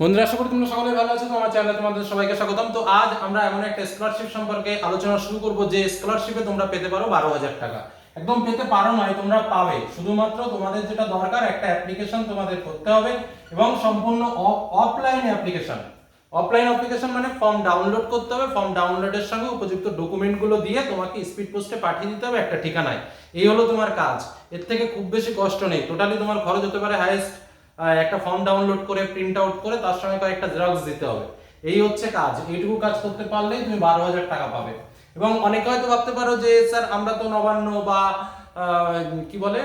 বন্ধুরা, আশা করি তোমরা সকলে ভালো আছো। তো আমার চ্যানেলে তোমাদের সবাইকে স্বাগতম। তো আজ আমরা এমন একটা স্কলারশিপ সম্পর্কে আলোচনা শুরু করব যে স্কলারশিপে তোমরা পেতে পারো বারো হাজার টাকা। একদম পেতে পারো নয়, তোমরা পাবে। শুধুমাত্র তোমাদের যেটা দরকার, একটা অ্যাপ্লিকেশন তোমাদের করতে হবে এবং সম্পূর্ণ অফলাইন অ্যাপ্লিকেশন অফলাইন অ্যাপ্লিকেশন মানে ফর্ম ডাউনলোড করতে হবে। ফর্ম ডাউনলোডের সঙ্গে উপযুক্ত ডকুমেন্টগুলো দিয়ে তোমাকে স্পিড পোস্টে পাঠিয়ে দিতে হবে একটা ঠিকানায়। এই হলো তোমার কাজ। এর থেকে খুব বেশি কষ্ট নেই। টোটালি তোমার খরচ হতে পারে হাইয়েস্ট একটা ফর্ম ডাউনলোড করে প্রিন্ট আউট করে, তার সঙ্গে কয়েকটা জেরক্স দিতে হবে। এই হচ্ছে কাজ। এইটুকু কাজ করতে পারলেই তুমি বারো হাজার টাকা পাবে। এবং অনেকে হয়তো ভাবতে পারো যে, স্যার, আমরা তো নবান্ন বা কি বলে,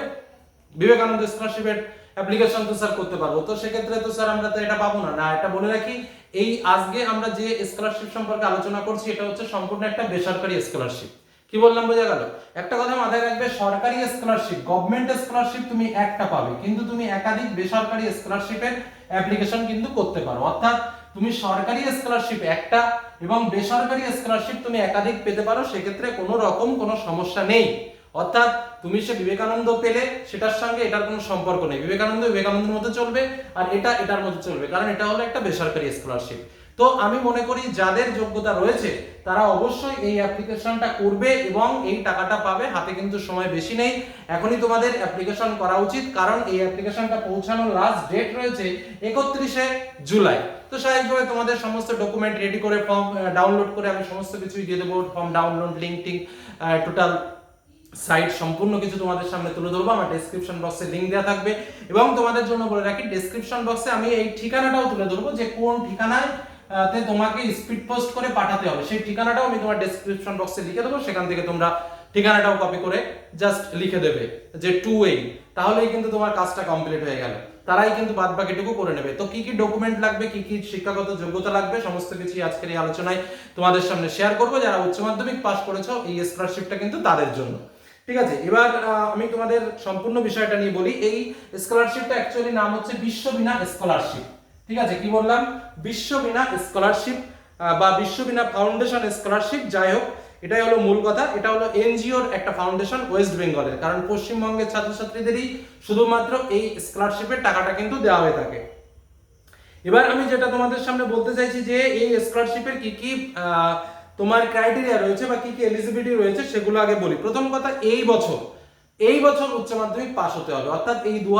বিবেকানন্দ স্কলারশিপের অ্যাপ্লিকেশন তো স্যার করতে পারব। তো সেক্ষেত্রে তো স্যার, আমরা তো এটা পাবো না। না, এটা বলে রাখি, এই আজকে আমরা যে স্কলারশিপ সম্পর্কে আলোচনা করছি, এটা হচ্ছে সম্পূর্ণ একটা বেসরকারি স্কলারশিপ কি বললাম, বোঝা গেল? একটা কথা মাথায় রাখবে, সরকারি স্কলারশিপ গভর্নমেন্ট স্কলারশিপ তুমি একটা পাবে, কিন্তু তুমি একাধিক বেসরকারি স্কলারশিপের অ্যাপ্লিকেশন কিন্তু করতে পারো। অর্থাৎ তুমি সরকারি স্কলারশিপ একটা এবং বেসরকারি স্কলারশিপ তুমি একাধিক পেতে পারো, সেক্ষেত্রে কোনো রকম কোনো সমস্যা নেই। অর্থাৎ তুমি সে বিবেকানন্দ পেলে, সেটার সঙ্গে এটার কোনো সম্পর্ক নেই। বিবেকানন্দ বিবেকানন্দের মধ্যে চলবে আর এটা এটার মধ্যে চলবে, কারণ এটা হলো একটা বেসরকারি স্কলারশিপ তো আমি মনে করি যাদের যোগ্যতা রয়েছে, তারা অবশ্যই এই অ্যাপ্লিকেশনটা করবে এবং এই টাকাটা পাবে। হাতে কিন্তু সময় বেশি নেই। এখনই তোমাদের অ্যাপ্লিকেশন করা উচিত, কারণ এই অ্যাপ্লিকেশনটা পৌঁছানোর লাস্ট ডেট রয়েছে একত্রিশে জুলাই। তো স্বাভাবিকভাবে তোমাদের সমস্ত ডকুমেন্ট রেডি করে ফর্ম ডাউনলোড করে আমি সমস্ত কিছুই দিয়ে দেবো। ফর্ম ডাউনলোড লিঙ্ক টিঙ্ক টোটাল সাইট সম্পূর্ণ কিছু তোমাদের সামনে তুলে ধরবো। আমার ডেসক্রিপশন বক্সে লিঙ্ক দেওয়া থাকবে। এবং তোমাদের জন্য বলে রাখি ডেসক্রিপশন বক্সে আমি এই ঠিকানাটাও তুলে ধরবো যে কোন ঠিকানায় তে তোমাকে স্পিড পোস্ট করে পাঠাতে হবে। সেই ঠিকানাটাও আমি তোমার ডেসক্রিপশন বক্সে লিখে দেবো। সেখান থেকে তোমরা ঠিকানাটাও কপি করে জাস্ট লিখে দেবে যে টু এই তাহলেই কিন্তু তোমার কাজটা কমপ্লিট হয়ে গেল। তারাই কিন্তু বাদ বাকিটুকু করে নেবে। তো কি কি ডকুমেন্ট লাগবে, কি কি শিক্ষাগত যোগ্যতা লাগবে, সমস্ত কিছু আজকের এই আলোচনায় তোমাদের সামনে শেয়ার করব। যারা উচ্চ মাধ্যমিক পাস করেছ, এই স্কলারশিপটা কিন্তু তাদের জন্য। ঠিক আছে, এবার আমি তোমাদের সম্পূর্ণ বিষয়টা নিয়ে বলি। এই স্কলারশিপটা অ্যাকচুয়ালি নাম হচ্ছে বিশ্ববিনা স্কলারশিপ ঠিক আছে, কি বললাম? বিশ্ববিনা স্কলারশিপ বা বিশ্ববিনা ফাউন্ডেশন স্কলারশিপ, যাই হোক, এটাই হলো মূল কথা। এটা হলো এনজিওর একটা ফাউন্ডেশন ওয়েস্ট বেঙ্গলের, কারণ পশ্চিমবঙ্গের ছাত্রছাত্রীদেরই শুধুমাত্র এই স্কলারশিপের টাকাটা কিন্তু দেওয়া হয়ে থাকে। এবার আমি যেটা তোমাদের সামনে বলতে চাইছি যে, এই স্কলারশিপের কি কি তোমার ক্রাইটেরিয়া রয়েছে বা কি কি এলিজিবিলিটি রয়েছে সেগুলো আগে বলি। প্রথম কথা, এই বছর এই বছর উচ্চ মাধ্যমিক পাস হতে হবে। অর্থাৎ এই দু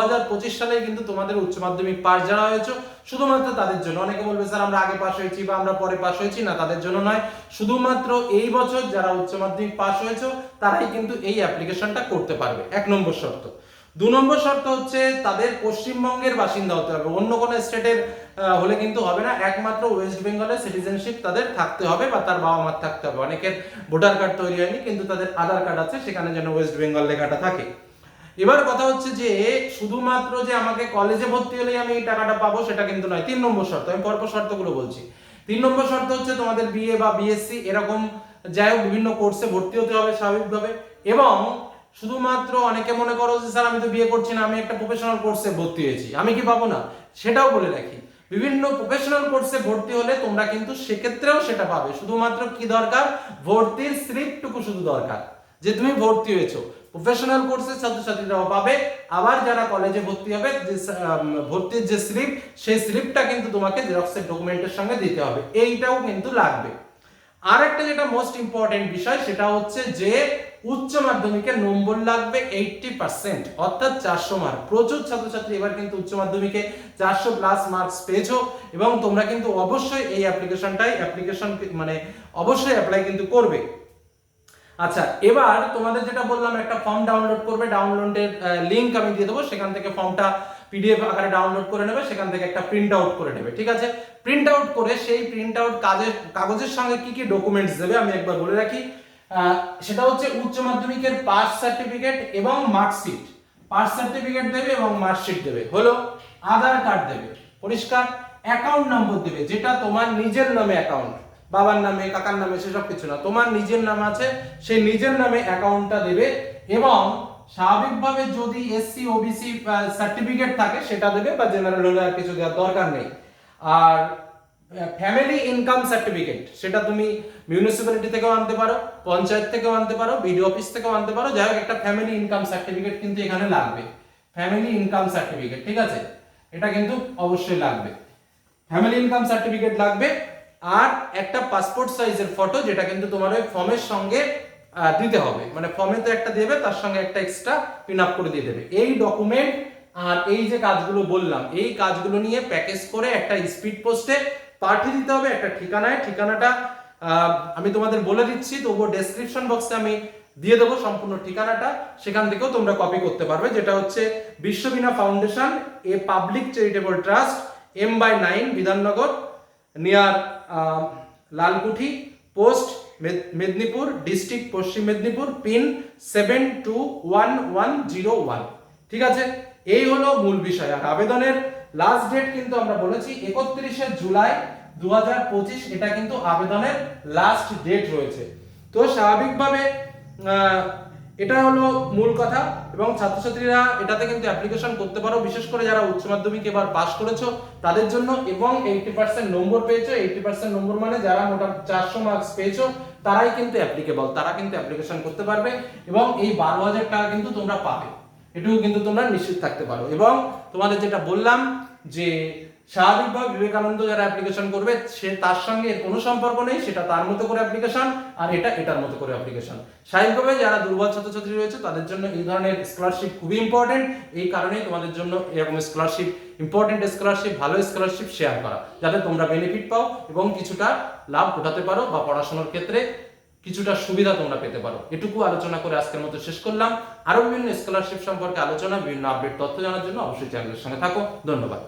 সালে কিন্তু তোমাদের উচ্চ মাধ্যমিক পাস যারা হয়েছে শুধুমাত্র তাদের জন্য। অনেকে বলবে, স্যার, আমরা আগে পাশ হয়েছি বা আমরা পরে পাশ হয়েছি। না, তাদের জন্য নয়। শুধুমাত্র এই বছর যারা উচ্চ মাধ্যমিক পাস হয়েছে, তারাই কিন্তু এই অ্যাপ্লিকেশনটা করতে পারবে। এক নম্বর শর্ত। দু নম্বর শর্ত হচ্ছে, তাদের পশ্চিমবঙ্গের বাসিন্দা হতে হবে। অন্য কোনো স্টেটের হলে কিন্তু হবে না। একমাত্র ওয়েস্ট বেঙ্গলের সিটিজেনশিপ তাদের থাকতে হবে বা তার বাবা মার থাকতে হবে। অনেকের ভোটার কার্ড তৈরি হয়নি, কিন্তু তাদের আধার কার্ড আছে, সেখানে যেন ওয়েস্ট বেঙ্গল লেখাটা থাকে। এবার কথা হচ্ছে যে, শুধুমাত্র যে আমাকে কলেজে ভর্তি হলেই আমি এই টাকাটা পাবো, সেটা কিন্তু নয়। তিন নম্বর শর্ত, আমি পরপর শর্তগুলো বলছি। তিন নম্বর শর্ত হচ্ছে তোমাদের বিএ বা বিএসসি এরকম যাই হোক বিভিন্ন কোর্সে ভর্তি হতে হবে স্বাভাবিকভাবে। এবং শুধুমাত্র অনেকে মনে করো যে, স্যার, আমি তো বিয়ে করছি না, আমি একটা প্রফেশনাল কোর্সে ভর্তি হয়েছি। আমি কি পাবো না? সেটাও বলে রাখি। বিভিন্ন প্রফেশনাল কোর্সে ভর্তি হলে তোমরা কিন্তু সেক্ষেত্রেও সেটা পাবে। শুধুমাত্র কি দরকার? ভর্তির স্লিপটুকু শুধু দরকার। যে তুমি ভর্তি হয়েছো। প্রফেশনাল কোর্সের ছাত্রছাত্রীরাও পাবে। আবার যারা কলেজে ভর্তি হবে, যে ভর্তির যে স্লিপ সেই স্লিপটা কিন্তু তোমাকে জেরক্সের ডকুমেন্টের সঙ্গে দিতে হবে। এইটাও কিন্তু লাগবে। আর একটা যেটা মোস্ট ইম্পর্টেন্ট বিষয়, সেটা হচ্ছে যে উচ্চ মাধ্যমিকে নম্বর লাগবে এইটটি পার্সেন্ট অর্থাৎ চারশো মার্ক প্রচুর ছাত্রছাত্রী এবার কিন্তু উচ্চ মাধ্যমিকে চারশো প্লাস মার্কস পেয়েছ এবং তোমরা কিন্তু অবশ্যই এই অ্যাপ্লিকেশনটাই অ্যাপ্লিকেশন মানে অবশ্যই অ্যাপ্লাই কিন্তু করবে। আচ্ছা এবার তোমাদের যেটা বললাম, একটা ফর্ম ডাউনলোড করবে ডাউনলোডের লিংক আমি দিয়ে দেবো, সেখান থেকে ফর্মটা পিডিএফ আকারে ডাউনলোড করে নেবে, সেখান থেকে একটা প্রিন্ট আউট করে নেবে, ঠিক আছে? প্রিন্ট আউট করে সেই প্রিন্ট আউট কাজের কাগজের সঙ্গে কি কি ডকুমেন্টস দেবে আমি একবার বলে রাখি। সেটা হচ্ছে উচ্চ মাধ্যমিকের পাস সার্টিফিকেট এবং মার্কশিট পাস সার্টিফিকেট দেবে এবং মার্কশিট দেবে। হলো আধার কার্ড দেবে। পরিষ্কার? অ্যাকাউন্ট নম্বর দেবে, যেটা তোমার নিজের নামে অ্যাকাউন্ট বাবার নামে, কাকার নামে সেসব কিছু না। তোমার নিজের নাম আছে সেই নিজের নামে অ্যাকাউন্টটা দেবে এবং স্বাভাবিকভাবে যদি এসসি ওবিসি সার্টিফিকেট থাকে, সেটা দেবে বা জেনারেল হলে আর কিছু দেওয়ার দরকার নেই। আর ফ্যামিলি ইনকাম সার্টিফিকেট সেটা তুমি মিউনিসিপ্যালিটি থেকেও আনতে পারো, পঞ্চায়েত থেকেও আনতে পারো বিডিও অফিস থেকেও আনতে পারো, যাই হোক, একটা ফ্যামিলি ইনকাম সার্টিফিকেট কিন্তু এখানে লাগবে। ফ্যামিলি ইনকাম সার্টিফিকেট ঠিক আছে? এটা কিন্তু অবশ্যই লাগবে। ফ্যামিলি ইনকাম সার্টিফিকেট লাগবে আর একটা পাসপোর্ট সাইজের ফটো যেটা কিন্তু তোমার ওই ফর্মের সঙ্গে দিতে হবে। মানে ফর্মে তো একটা দেবে, তার সঙ্গে একটা এক্সট্রা পিন আপ করে দিয়ে দেবে। এই ডকুমেন্ট আর এই যে কাজগুলো বললাম, এই কাজগুলো নিয়ে প্যাকেজ করে একটা স্পিড পোস্টে পাঠিয়ে দিতে হবে একটা ঠিকানায়। ঠিকানাটা আমি তোমাদের বলে দিচ্ছি, তবুও ডেসক্রিপশন বক্সে আমি দিয়ে দেবো সম্পূর্ণ ঠিকানাটা। সেখান থেকেও তোমরা কপি করতে পারবে, যেটা হচ্ছে বিশ্ববিনা foundation a public charitable trust M by nine Bidhannagar near Lalkuthi post Medinipur district Paschim Medinipur pin seven two one one zero one ঠিক আছে? এই হলো মূল বিষয়। আর আবেদনের লাস্ট ডেট কিন্তু আমরা বলেছি একত্রিশে জুলাই দু হাজার পঁচিশ। এটা কিন্তু আবেদনের লাস্ট ডেট রয়েছে। তো স্বাভাবিকভাবে এটা হলো মূল কথা এবং ছাত্রছাত্রীরা এটাতে কিন্তু অ্যাপ্লিকেশন করতে পারো, বিশেষ করে যারা উচ্চ মাধ্যমিক এবার পাস করেছ, তাদের জন্য এবং এইটি পার্সেন্ট নম্বর পেয়েছ এইটি পার্সেন্ট নম্বর মানে যারা মোটামুটি চারশো মার্কস পেয়েছ, তারাই কিন্তু অ্যাপ্লিকেবল তারা কিন্তু অ্যাপ্লিকেশন করতে পারবে এবং এই বারো হাজার টাকা কিন্তু তোমরা পাবে। এটুকু কিন্তু তোমরা নিশ্চিত থাকতে পারো। এবং তোমাদের যেটা বললাম যে স্বাভাবিকভাবে বিবেকানন্দ যারা অ্যাপ্লিকেশন করবে, সে তার সঙ্গে কোনো সম্পর্ক নেই, সেটা তার মতো করে অ্যাপ্লিকেশন আর এটা এটার মতো করে অ্যাপ্লিকেশন স্বাভাবিকভাবে যারা দুর্বল ছাত্রছাত্রী রয়েছে, তাদের জন্য এই ধরনের স্কলারশিপ খুবই ইম্পর্টেন্ট এই কারণেই তোমাদের জন্য এরকম স্কলারশিপ ইম্পর্টেন্ট স্কলারশিপ ভালো স্কলারশিপ শেয়ার করা, যাতে তোমরা বেনিফিট পাও এবং কিছুটা লাভ উঠাতে পারো বা পড়াশোনার ক্ষেত্রে কিছুটা সুবিধা তোমরা পেতে পারো। এটুকু আলোচনা করে আজকের মতো শেষ করলাম। আরও বিভিন্ন স্কলারশিপ সম্পর্কে আলোচনা, বিভিন্ন আপডেট তথ্য জানার জন্য অবশ্যই চ্যানেলের সঙ্গে থাকো। ধন্যবাদ।